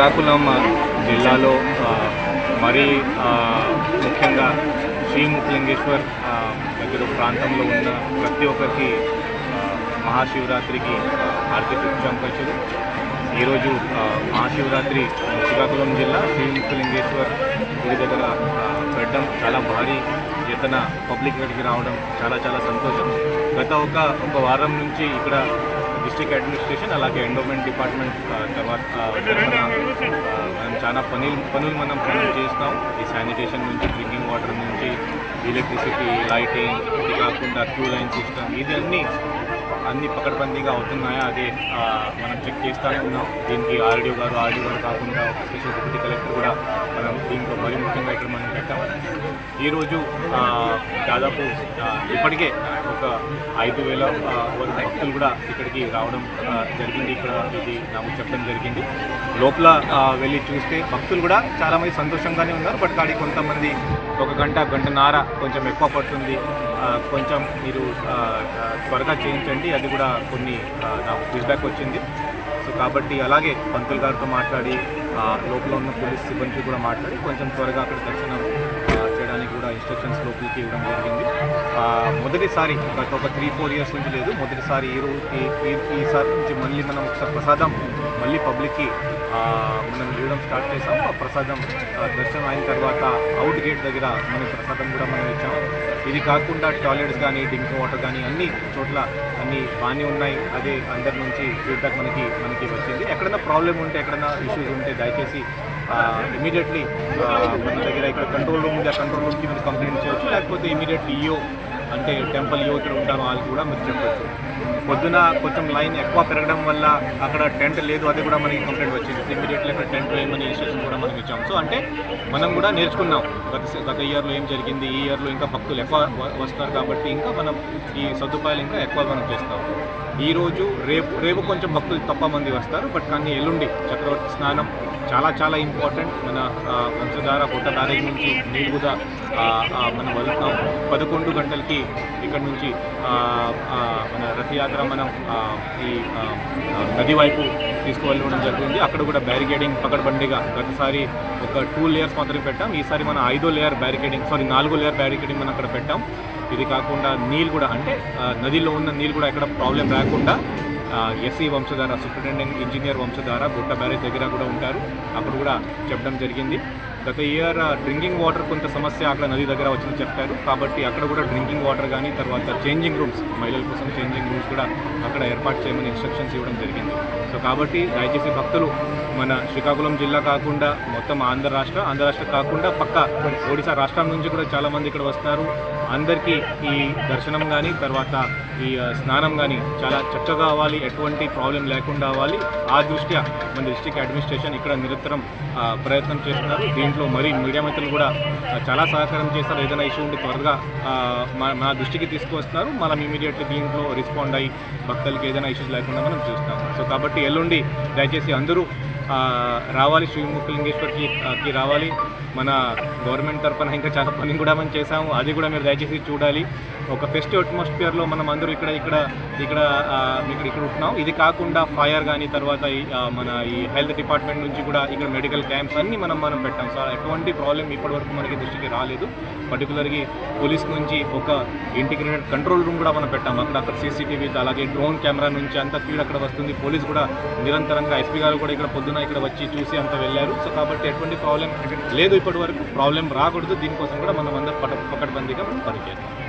శ్రీకాకుళం జిల్లాలో మరీ ముఖ్యంగా శ్రీముఖలింగేశ్వర్ దగ్గర ప్రాంతంలో ఉన్న ప్రతి ఒక్కరికి మహాశివరాత్రికి హార్దిక శుభాకాంక్షలు. ఈరోజు మహాశివరాత్రి శ్రీకాకుళం జిల్లా శ్రీముఖలింగేశ్వర్ గుడి దగ్గర పెట్టడం చాలా భారీ ఎత్తన పబ్లిక్ ఇక్కడికి రావడం చాలా చాలా సంతోషం. గత ఒక ఒక వారం నుంచి ఇక్కడ డిస్ట్రిక్ట్ అడ్మినిస్ట్రేషన్ అలాగే ఎండోమెంట్ డిపార్ట్మెంట్ తర్వాత మనం చాలా పనులు పనులు మనం పనులు చేస్తాం. ఈ శానిటేషన్ నుంచి డ్రింకింగ్ వాటర్ నుంచి ఎలక్ట్రిసిటీ లైటింగ్ ఇది కాకుండా క్యూ లైన్ సిస్టమ్ ఇది అన్నీ అన్ని పకడ్బందీగా అవుతున్నాయా? అదే మనం చెక్ చేస్తూనే ఉన్నాం. దీనికి ఆర్డీఓ గారు ఆర్డీఓ గారు కాకుండా స్పెషల్ డిప్యూటీ కలెక్టర్ కూడా మనం దీంట్లో మరి ముఖ్యంగా ఇక్కడ మనం పెట్టాం. ఈరోజు దాదాపు ఇప్పటికే ఒక ఐదు వేల వరకు భక్తులు కూడా ఇక్కడికి రావడం జరిగింది. ఇక్కడ ఇది నాకు చెప్పడం జరిగింది. లోపల వెళ్ళి చూస్తే భక్తులు కూడా చాలామంది సంతోషంగానే ఉన్నారు. బట్ కానీ కొంతమంది ఒక గంట గంటన్నర కొంచెం ఎక్కువ పడుతుంది. కొంచెం మీరు త్వరగా చేయించండి. అది కూడా కొన్ని నాకు ఫీడ్బ్యాక్ వచ్చింది. సో కాబట్టి అలాగే పంతులు గారితో మాట్లాడి ఆ, లోపల ఉన్న పోలీస్ సిబ్బంది కూడా మాట్లాడి కొంచెం త్వరగా అక్కడ దర్శనం చేయడానికి కూడా ఇన్స్ట్రక్షన్స్ లోపలికి ఇవ్వడం జరిగింది. మొదటిసారి గత ఒక త్రీ ఫోర్ ఇయర్స్ నుంచి లేదు. మొదటిసారి ఈ రోజు ఈసారి నుంచి మళ్ళీ మనం ఒకసారి ప్రసాదం మళ్ళీ పబ్లిక్కి మనం ఇవ్వడం స్టార్ట్ చేసాం ఆ ప్రసాదం దర్శనం అయిన తర్వాత అవుట్ గేట్ దగ్గర మనం ప్రసాదం కూడా మనం ఇచ్చాం. ఇది కాకుండా టాయిలెట్స్ కానీ డ్రింకింగ్ వాటర్ కానీ అన్ని చోట్ల అన్ని బాగానే ఉన్నాయి. అదే అందరి నుంచి ఫీడ్బ్యాక్ మనకి మనకి వచ్చింది. ఎక్కడైనా ప్రాబ్లం ఉంటే ఎక్కడైనా ఇష్యూస్ ఉంటే దయచేసి ఇమీడియట్లీ మన దగ్గర ఇక్కడ కంట్రోల్ రూమ్ ఉంది. ఆ కంట్రోల్ రూమ్కి మీరు కంప్లైంట్ చేయొచ్చు. లేకపోతే ఇమీడియట్లీ ఇయో అంటే టెంపుల్ ఈఓ ఇక్కడ ఉంటారు వాళ్ళు కూడా మీరు చెప్పచ్చు. పొద్దున కొంచెం లైన్ ఎక్కువ పెరగడం వల్ల అక్కడ టెంట్ లేదు అది కూడా మనకి కంప్లైంట్ వచ్చింది. ఇమీడియట్లీ అక్కడ టెంట్ వేయమని ఇన్స్ట్రక్షన్ కూడా మనం ఇచ్చాం సో అంటే మనం కూడా నేర్చుకున్నాం. గత గత ఇయర్లో ఏం జరిగింది ఈ ఇయర్లో ఇంకా భక్తులు ఎక్కువ వస్తారు కాబట్టి ఇంకా మనం ఈ సదుపాయాలు ఇంకా ఎక్కువ మనం చేస్తాం. ఈ రోజు రేపు రేపు కొంచెం భక్తులు తప్ప మంది వస్తారు. బట్ కానీ ఎల్లుండి చక్రవర్తి స్నానం చాలా చాలా ఇంపార్టెంట్ మన ఆ, వంశధార పుట్ట బ్యారేజ్ నుంచి కూడా మనం వెళ్తున్నాం పదకొండు గంటలకి ఇక్కడ నుంచి మన రథయాత్ర మనం ఈ నది వైపు తీసుకువెళ్ళడం జరిగింది. అక్కడ కూడా బ్యారికేడింగ్ పకడబండిగా గతసారి ఒక టూ లేయర్స్ మాత్రమే పెట్టాం. ఈసారి మన ఐదో లేయర్ బ్యారికేడింగ్ సారీ నాలుగో లేయర్ బ్యారికేడింగ్ మనం అక్కడ పెట్టాం. ఇది కాకుండా నీళ్ళు కూడా అంటే నదిలో ఉన్న నీళ్ళు కూడా ఎక్కడ ప్రాబ్లం రాకుండా S C Vamsadhara superintendent engineer Vamsadhara గుట్ట బ్యారేజ్ దగ్గర కూడా ఉంటారు. అప్పుడు కూడా చెప్పడం జరిగింది. గత ఇయర్ డ్రింకింగ్ వాటర్ కొంత సమస్య అక్కడ నది దగ్గర వచ్చింది చెప్పారు. కాబట్టి అక్కడ కూడా డ్రింకింగ్ వాటర్ కానీ తర్వాత చేంజింగ్ రూమ్స్ మహిళల కోసం చేంజింగ్ రూమ్స్ కూడా అక్కడ ఏర్పాటు చేయమని ఇన్స్ట్రక్షన్స్ ఇవ్వడం జరిగింది. సో కాబట్టి దయచేసి భక్తులు మన శ్రీకాకుళం జిల్లా కాకుండా మొత్తం ఆంధ్ర రాష్ట్ర ఆంధ్ర రాష్ట్ర కాకుండా పక్క ఒడిశా రాష్ట్రం నుంచి కూడా చాలామంది ఇక్కడ వస్తారు. అందరికీ ఈ దర్శనం కానీ తర్వాత ఈ స్నానం కానీ చాలా చక్కగా అవ్వాలి. ఎటువంటి ప్రాబ్లం లేకుండా అవ్వాలి. ఆ దృష్ట్యా మన డిస్ట్రిక్ట్ అడ్మినిస్ట్రేషన్ ఇక్కడ నిరంతరం ప్రయత్నం చేస్తున్నారు. దీంట్లో మరి మీడియా మిత్రులు కూడా చాలా సహకారం చేస్తారు. ఏదైనా ఇష్యూ ఉంటే త్వరగా మా మా దృష్టికి తీసుకువస్తున్నారు మనం ఇమీడియట్లీ దీంట్లో రెస్పాండ్ అయ్యి భక్తులకి ఏదైనా ఇష్యూస్ లేకుండా మనం చూస్తాం. సో కాబట్టి ఎల్లుండి దయచేసి అందరూ రావాలి శ్రీముఖలింగేశ్వర్కి ఆ, కి రావాలి. మన గవర్నమెంట్ తరఫున ఇంకా చాలా పని కూడా మనం చేసాము అది కూడా మీరు దయచేసి చూడాలి. ఒక ఫెస్టివ్ అట్మాస్ఫియర్లో మనం అందరూ ఇక్కడ ఇక్కడ ఇక్కడ ఇక్కడ ఇక్కడ ఉంటున్నాం. ఇది కాకుండా ఫైర్ కానీ తర్వాత మన ఈ హెల్త్ డిపార్ట్మెంట్ నుంచి కూడా ఇక్కడ మెడికల్ క్యాంప్స్ అన్నీ మనం మనం పెట్టాం. సో ఎటువంటి ప్రాబ్లం ఇప్పటివరకు మనకి దృష్టికి రాలేదు. పర్టికులర్గా పోలీస్ నుంచి ఒక ఇంటిగ్రేటెడ్ కంట్రోల్ రూమ్ కూడా మనం పెట్టాం. అక్కడ అక్కడ సీసీటీవీ అలాగే డ్రోన్ కెమెరా నుంచి అంత ఫీడ్ అక్కడ వస్తుంది. పోలీస్ కూడా నిరంతరంగా ఎస్పీ గారు కూడా ఇక్కడ పొద్దున ఇక్కడ వచ్చి చూసి అంత వెళ్ళారు. సో కాబట్టి ఎటువంటి ప్రాబ్లం లేదు ఇప్పటి వరకు ప్రాబ్లం రాకూడదు. దీనికోసం కూడా మనం అందరం పట పకడ్బందీగా మనం పనిచేస్తాం